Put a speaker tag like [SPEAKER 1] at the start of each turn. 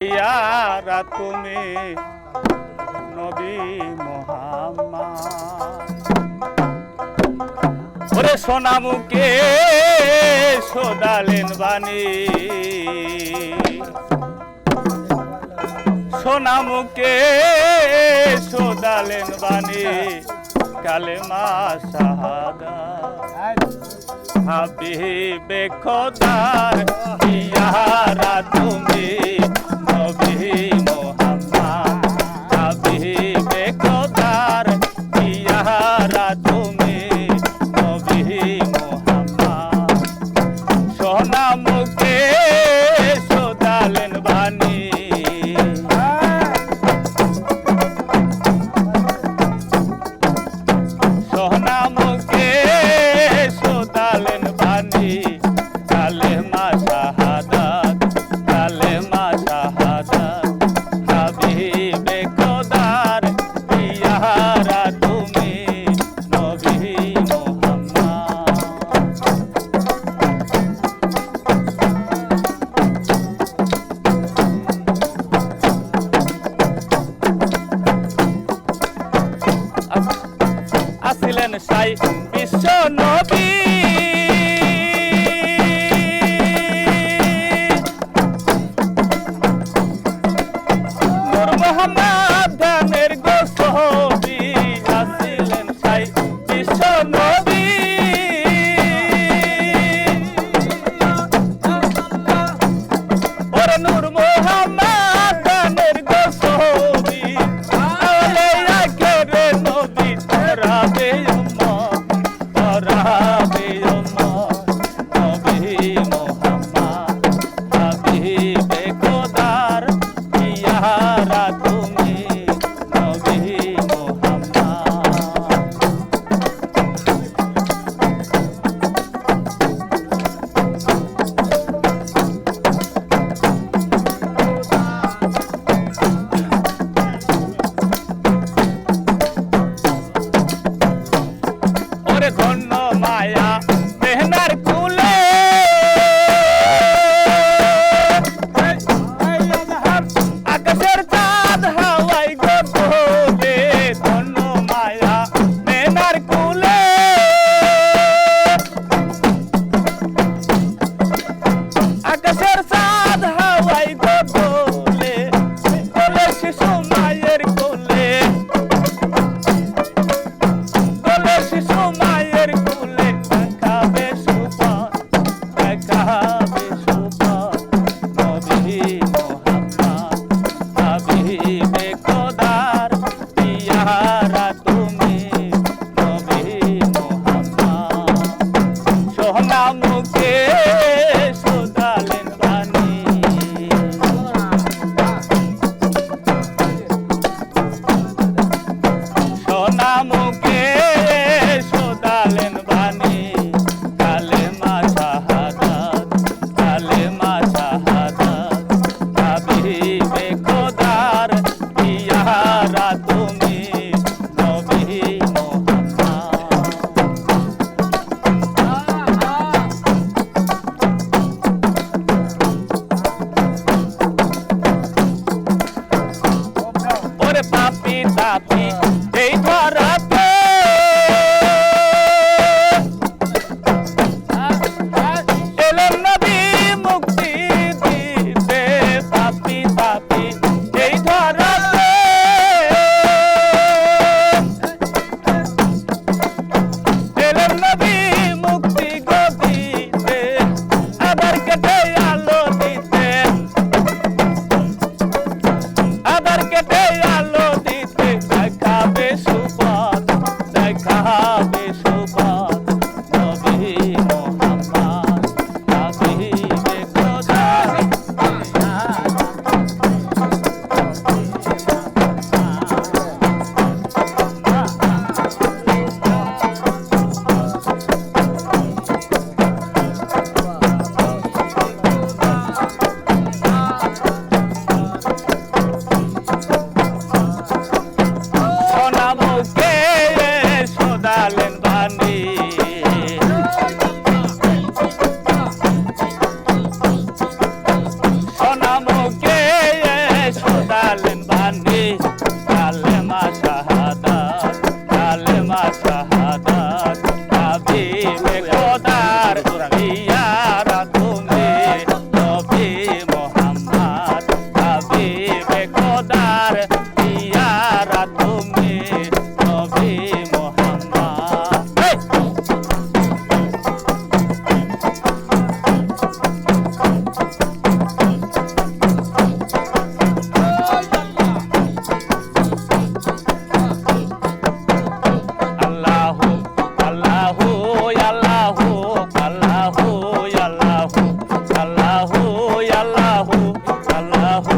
[SPEAKER 1] ইয়ারা তুমি নবী মোহাম্মদ। ওরে সোনামুকে সোদালেন বাণী। সোনামুকে সোদালেন বাণী। কালেমা শাহাদা। হাবিবে খোদার, ইয়ারা তুমি যায় বিশ্ব নবী। মোহাম্মদ ধানের গোসবি আসিলেন তাই বিশ্ব নবী। আকাশের চাঁদ হাওয়াই গো কোলে কোলে শিশু মায়ের কোলে। কোলে শিশু মায়ের কোলে, দেখাবে সুপথ দেখাবে সুপথ। নবী মোহাম্মদ হাবিবে খোদার ইয়া happy.